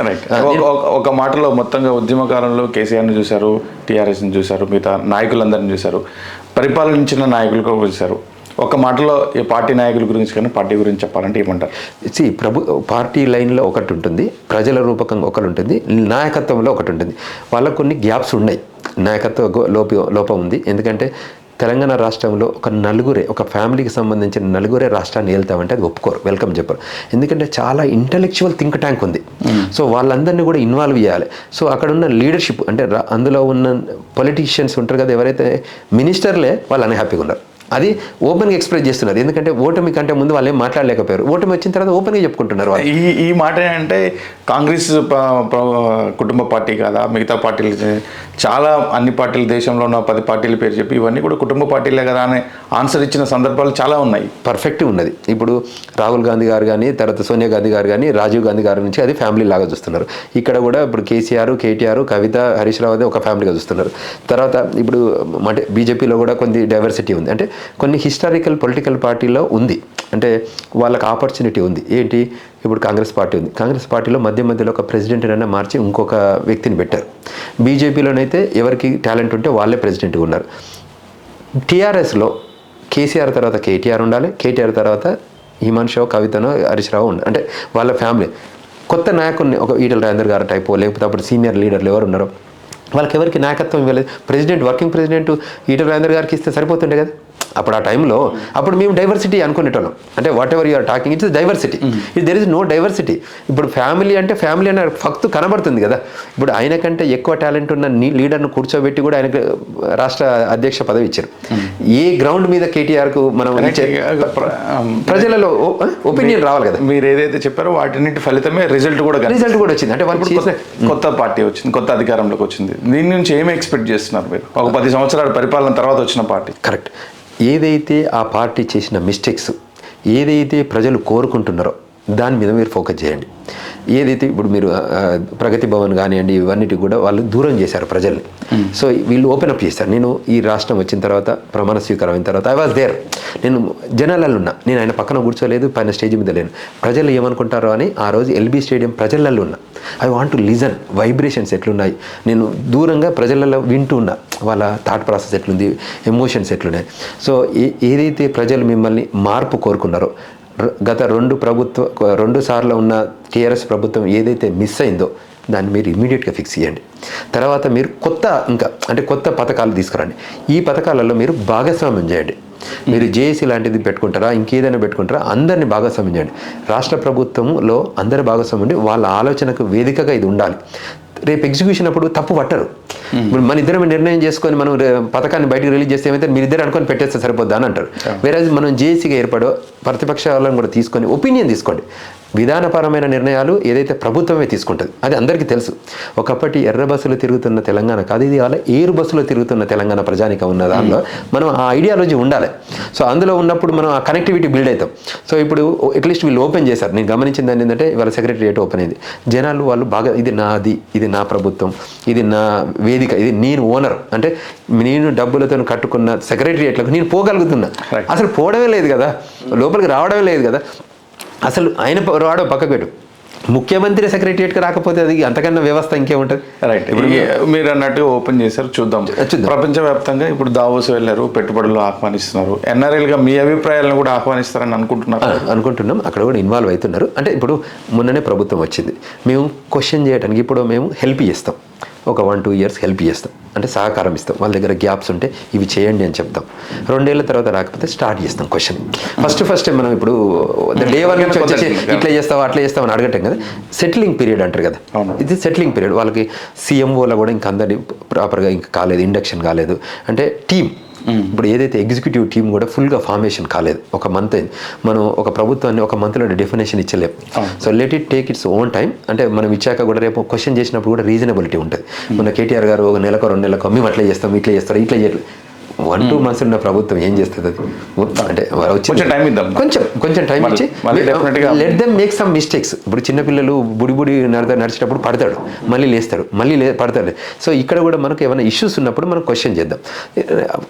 Right ఒక- మాటలో మొత్తంగా ఉద్యమకాలంలో కేసీఆర్ని చూశారు టీఆర్ఎస్ని చూశారు మిగతా నాయకులందరిని చూశారు పరిపాలించిన నాయకులు చూశారు. ఒక మాటలో ఈ పార్టీ నాయకుల గురించి కానీ పార్టీ గురించి చెప్పాలంటే ఏమంటారు? సి ప్రభు పార్టీ లైన్లో ఒకటి ఉంటుంది ప్రజల రూపకంగా ఒకటి ఉంటుంది నాయకత్వంలో ఒకటి ఉంటుంది. వాళ్ళకు కొన్ని గ్యాప్స్ ఉన్నాయి. నాయకత్వ లోప లోపం ఉంది. ఎందుకంటే తెలంగాణ రాష్ట్రంలో ఒక నలుగురే ఒక ఫ్యామిలీకి సంబంధించిన నలుగురే రాష్ట్రాన్ని వెళ్తామంటే అది ఒప్పుకోరు వెల్కమ్ చెప్పరు. ఎందుకంటే చాలా ఇంటలెక్చువల్ థింక్ ట్యాంక్ ఉంది. సో వాళ్ళందరినీ కూడా ఇన్వాల్వ్ చేయాలి. సో అక్కడ ఉన్న లీడర్షిప్ అంటే అందులో ఉన్న పొలిటీషియన్స్ ఉంటారు కదా ఎవరైతే మినిస్టర్లే వాళ్ళు అన్హ్యాపీగా ఉన్నారు. అది ఓపెన్గా ఎక్స్ప్రెస్ చేస్తున్నారు. ఎందుకంటే ఓటమి కంటే ముందు వాళ్ళు ఏం మాట్లాడలేకపోయారు. ఓటమి వచ్చిన తర్వాత ఓపెన్గా చెప్పుకుంటున్నారు ఈ ఈ మాట అంటే కాంగ్రెస్ కుటుంబ పార్టీ కాదా మిగతా పార్టీలు చాలా అన్ని పార్టీలు దేశంలో ఉన్న పది పార్టీల పేరు చెప్పి ఇవన్నీ కూడా కుటుంబ పార్టీలే కదా అని ఆన్సర్ ఇచ్చిన సందర్భాలు చాలా ఉన్నాయి. పర్ఫెక్ట్ ఉన్నది. ఇప్పుడు రాహుల్ గాంధీ గారు కానీ తర్వాత సోనియా గాంధీ గారు కానీ రాజీవ్ గాంధీ గారి నుంచి అది ఫ్యామిలీ లాగా చూస్తున్నారు. ఇక్కడ కూడా ఇప్పుడు కేసీఆర్ కేటీఆర్ కవిత హరీష్ రావు అది ఒక ఫ్యామిలీగా చూస్తున్నారు. తర్వాత ఇప్పుడు అంటే బీజేపీలో కూడా కొన్ని డైవర్సిటీ ఉంది. అంటే కొన్ని హిస్టారికల్ పొలిటికల్ పార్టీలో ఉంది. అంటే వాళ్ళకి ఆపర్చునిటీ ఉంది. ఏంటి? ఇప్పుడు కాంగ్రెస్ పార్టీ ఉంది. కాంగ్రెస్ పార్టీలో మధ్య మధ్యలో ఒక ప్రెసిడెంట్ అయినా మార్చి ఇంకొక వ్యక్తిని పెట్టారు. బీజేపీలోనైతే ఎవరికి టాలెంట్ ఉంటే వాళ్ళే ప్రెసిడెంట్గా ఉన్నారు. టీఆర్ఎస్లో కేసీఆర్ తర్వాత కేటీఆర్ ఉండాలి. కేటీఆర్ తర్వాత హిమాన్ షో కవితను హరీష్ రావు ఉండాలి అంటే వాళ్ళ ఫ్యామిలీ కొత్త నాయకుడిని ఒక ఈటల రాజేందర్ గారు టైపు లేకపోతే అప్పుడు సీనియర్ లీడర్లు ఎవరు ఉన్నారో వాళ్ళకి ఎవరికి నాయకత్వం ఇవ్వలేదు. President working president Eatala Rajender గారికి ఇస్తే సరిపోతుండే కదా? అప్పుడు ఆ టైంలో అప్పుడు మేము డైవర్సిటీ అనుకునేటోళ్ళం. అంటే whatever you are talking it's diversity ఇది దెర్ ఇస్ నో డైవర్సిటీ ఇప్పుడు ఫ్యామిలీ అంటే ఫ్యామిలీ అనే ఫక్తు కనబడుతుంది కదా. ఇప్పుడు ఆయన కంటే ఎక్కువ టాలెంట్ ఉన్న నీ లీడర్ను కూర్చోబెట్టి కూడా ఆయనకు రాష్ట్ర అధ్యక్ష పదవి ఇచ్చారు. ఏ గ్రౌండ్ మీద కేటీఆర్కు మనం ప్రజలలో ఒపీనియన్ రావాలి కదా. మీరు ఏదైతే చెప్పారో వాటిన్నిటి ఫలితమే రిజల్ట్ కూడా. రిజల్ట్ కూడా వచ్చింది. అంటే వాళ్ళు కొత్త- కొత్త పార్టీ వచ్చింది కొత్త అధికారంలోకి వచ్చింది. దీని నుంచి ఏమి ఎక్స్పెక్ట్ చేస్తున్నారు మీరు? ఒక పది సంవత్సరాల పరిపాలన తర్వాత వచ్చిన పార్టీ. కరెక్ట్ ఏదైతే ఆ పార్టీ చేసిన మిస్టేక్స్ ఏదైతే ప్రజలు కోరుకుంటున్నారో దాని మీద మీరు ఫోకస్ చేయండి. ఏదైతే ఇప్పుడు మీరు ప్రగతి భవన్ కానివ్వండి ఇవన్నిటి కూడా వాళ్ళు దూరం చేశారు ప్రజల్ని. సో వీళ్ళు ఓపెన్ అప్ చేశారు. నేను ఈ రాష్ట్రం వచ్చిన తర్వాత ప్రమాణ స్వీకారం అయిన తర్వాత ఐ వాజ్ దేర్ నేను జనాలలో ఉన్నా. నేను ఆయన పక్కన కూర్చోలేదు పైన స్టేజ్ మీద లేను. ప్రజలు ఏమనుకుంటారో అని ఆ రోజు ఎల్బీ స్టేడియం ప్రజలలో ఉన్నా. I want to listen vibrations ఎట్లున్నాయి? నేను దూరంగా ప్రజలలో వింటూ ఉన్నా. వాళ్ళ థాట్ ప్రాసెస్ ఎట్లుంది? ఎమోషన్స్ ఎట్లున్నాయి? సో ఏ ఏదైతే ప్రజలు మిమ్మల్ని మార్పు కోరుకున్నారో గత రెండు ప్రభుత్వ రెండు సార్లు ఉన్న టీఆర్ఎస్ ప్రభుత్వం ఏదైతే మిస్ అయిందో దాన్ని మీరు ఇమీడియట్గా ఫిక్స్ చేయండి. తర్వాత మీరు కొత్త ఇంకా అంటే కొత్త పథకాలు తీసుకురండి. ఈ పథకాలలో మీరు భాగస్వామ్యం చేయండి. మీరు జేఏసీ లాంటిది పెట్టుకుంటారా ఇంకేదైనా పెట్టుకుంటారా అందరినీ భాగస్వామ్యం చేయండి. రాష్ట్ర ప్రభుత్వంలో అందరి భాగస్వామ్యం ఉండి వాళ్ళ ఆలోచనకు వేదికగా ఇది ఉండాలి. రేపు ఎగ్జిక్యూషన్ అప్పుడు తప్పు పట్టరు. ఇప్పుడు మన ఇద్దరం నిర్ణయం చేసుకొని మనం పథకాన్ని బయటకు రిలీజ్ చేస్తే ఏమైతే మీరు ఇద్దరు అనుకొని పెట్టేస్తే సరిపోద్దా అని అంటారు. వేరే మనం జేఏసీగా ఏర్పడో ప్రతిపక్షాలను కూడా తీసుకొని ఒపీనియన్ తీసుకోండి. విధానపరమైన నిర్ణయాలు ఏదైతే ప్రభుత్వమే తీసుకుంటుంది అది అందరికీ తెలుసు. ఒకప్పటి ఎర్ర బస్సులు తిరుగుతున్న తెలంగాణ కాదు ఇది వాళ్ళ ఏరు బస్సులో తిరుగుతున్న తెలంగాణ ప్రజానిక ఉన్న దానిలో మనం ఆ ఐడియాలజీ ఉండాలి. సో అందులో ఉన్నప్పుడు మనం ఆ కనెక్టివిటీ బిల్డ్ అవుతాం. సో ఇప్పుడు అట్లీస్ట్ వీళ్ళు ఓపెన్ చేశారు. నేను గమనించింది ఏంటంటే ఇవాళ సెక్రటరియట్ ఓపెన్ అయింది. జనాలు వాళ్ళు బాగా ఇది నాది ఇది నా ప్రభుత్వం ఇది నా వేదిక ఇది నేను ఓనర్ అంటే నేను డబ్బులతో కట్టుకున్న సెక్రటరియట్లకు నేను పోగలుగుతున్నా. అసలు పోవడమే లేదు కదా. లోపలికి రావడమే లేదు కదా. అసలు ఆయన రావడం పక్కకు పెట్టు ముఖ్యమంత్రి సెక్రటరియట్కి రాకపోతే అది అంతకన్నా వ్యవస్థ ఇంకేముంటుంది? రైట్ ఇప్పుడు మీరు అన్నట్టు ఓపెన్ చేశారు చూద్దాం. ప్రపంచవ్యాప్తంగా ఇప్పుడు దావోస్ వెళ్ళారు పెట్టుబడులు ఆహ్వానిస్తున్నారు. ఎన్ఆర్ఎల్గా మీ అభిప్రాయాలను కూడా ఆహ్వానిస్తారని అనుకుంటున్నారు అనుకుంటున్నాం. అక్కడ కూడా ఇన్వాల్వ్ అవుతున్నారు. అంటే ఇప్పుడు మొన్ననే ప్రభుత్వం వచ్చింది. మేము క్వశ్చన్ చేయడానికి ఇప్పుడు మేము హెల్ప్ చేస్తాం. ఒక వన్ టూ ఇయర్స్ హెల్ప్ చేస్తాం. అంటే సహకారం ఇస్తాం. వాళ్ళ దగ్గర గ్యాప్స్ ఉంటే ఇవి చేయండి అని చెప్తాం. రెండేళ్ళ తర్వాత రాకపోతే స్టార్ట్ చేస్తాం క్వశ్చన్ ఫస్ట్ ఫస్ట్ మనం ఇప్పుడు డే వన్ నుంచి వచ్చేసి ఇట్లా చేస్తావా అట్లా చేస్తావా అని అడగటం కదా. సెటిలింగ్ పీరియడ్ అంటారు కదా. ఇది సెటిలింగ్ పీరియడ్ వాళ్ళకి సీఎంఓలో కూడా ఇంకా అందరి ప్రాపర్గా ఇంకా కాలేదు ఇండక్షన్ కాలేదు. అంటే టీం ఇప్పుడు ఏదైతే ఎగ్జిక్యూటివ్ టీం కూడా ఫుల్గా ఫార్మేషన్ కాలేదు. ఒక మంత్ అయింది. మనం ఒక ప్రభుత్వాన్ని ఒక మంత్లో definition ఇచ్చలేం. So let it take its own time అంటే మనం ఇచ్చాక కూడా రేపు క్వశ్చన్ చేసినప్పుడు కూడా రీజనబిలిటీ ఉంటుంది. మన కేటీఆర్ గారు ఒక నెలకు రెండు నెలలకు మేము అట్లా చేస్తాం ఇట్లా చేస్తారు ఇట్లా చేయరు వన్ టూ మంత్స్ ఉన్న ప్రభుత్వం ఏం చేస్తుంది అది? అంటే వచ్చి కొంచెం time ఇద్దాం. కొంచెం కొంచెం టైం ఇచ్చి let them make some mistakes ఇప్పుడు చిన్నపిల్లలు బుడి బుడి నడత నడిచేటప్పుడు పడతాడు. మళ్ళీ లేస్తాడు. మళ్ళీ లే పడతాడు. సో ఇక్కడ కూడా మనకు ఏమైనా ఇష్యూస్ ఉన్నప్పుడు మనం క్వశ్చన్ చేద్దాం.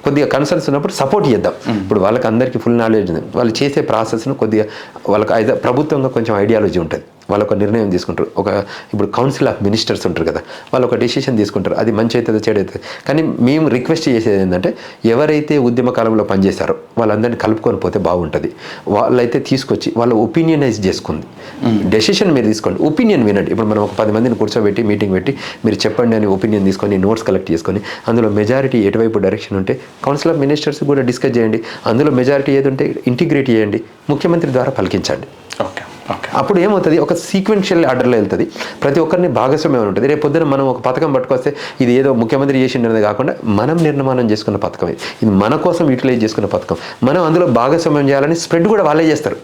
కొద్దిగా కన్సర్న్స్ ఉన్నప్పుడు సపోర్ట్ చేద్దాం. ఇప్పుడు వాళ్ళకి అందరికీ ఫుల్ నాలెడ్జ్ ఉంది. వాళ్ళు చేసే ప్రాసెస్ను కొద్దిగా వాళ్ళకి ప్రభుత్వంగా కొంచెం ఐడియాలజీ ఉంటుంది. వాళ్ళు ఒక నిర్ణయం తీసుకుంటారు. ఒక ఇప్పుడు కౌన్సిల్ ఆఫ్ మినిస్టర్స్ ఉంటారు కదా వాళ్ళు ఒక డెసిషన్ తీసుకుంటారు. అది మంచి అవుతుందో చెడు అవుతుంది? కానీ మేము రిక్వెస్ట్ చేసేది ఏంటంటే ఎవరైతే ఉద్యమ కాలంలో పనిచేశారో వాళ్ళందరినీ కలుపుకొని పోతే బాగుంటుంది. వాళ్ళైతే తీసుకొచ్చి వాళ్ళ ఒపీనియనైజ్ చేసుకుంది. డెసిషన్ మీరు తీసుకోండి. ఒపీనియన్ వినండి. ఇప్పుడు మనం ఒక పది మందిని కూర్చోబెట్టి మీటింగ్ పెట్టి మీరు చెప్పండి అని ఒపీనియన్ తీసుకొని నోట్స్ కలెక్ట్ చేసుకొని అందులో మెజారిటీ ఎటువైపు డైరెక్షన్ ఉంటే కౌన్సిల్ ఆఫ్ మినిస్టర్స్ కూడా డిస్కస్ చేయండి. అందులో మెజారిటీ ఏది ఉంటే ఇంటిగ్రేట్ చేయండి. ముఖ్యమంత్రి ద్వారా పలికించండి. ఓకే ఓకే అప్పుడు ఏమవుతుంది? ఒక సీక్వెన్షియల్ ఆర్డర్లో వెళ్తుంది. ప్రతి ఒక్కరిని భాగస్వామ్యం ఉంటుంది. రేపు పొద్దున మనం ఒక పథకం పట్టుకొస్తే ఇది ఏదో ముఖ్యమంత్రి చేసిండేది కాకుండా మనం నిర్మాణం చేసుకున్న పథకం ఇది ఇది మన కోసం యూటిలైజ్ చేసుకున్న పథకం. మనం అందులో భాగస్వామ్యం చేయాలని స్ప్రెడ్ కూడా వాళ్ళే చేస్తారు.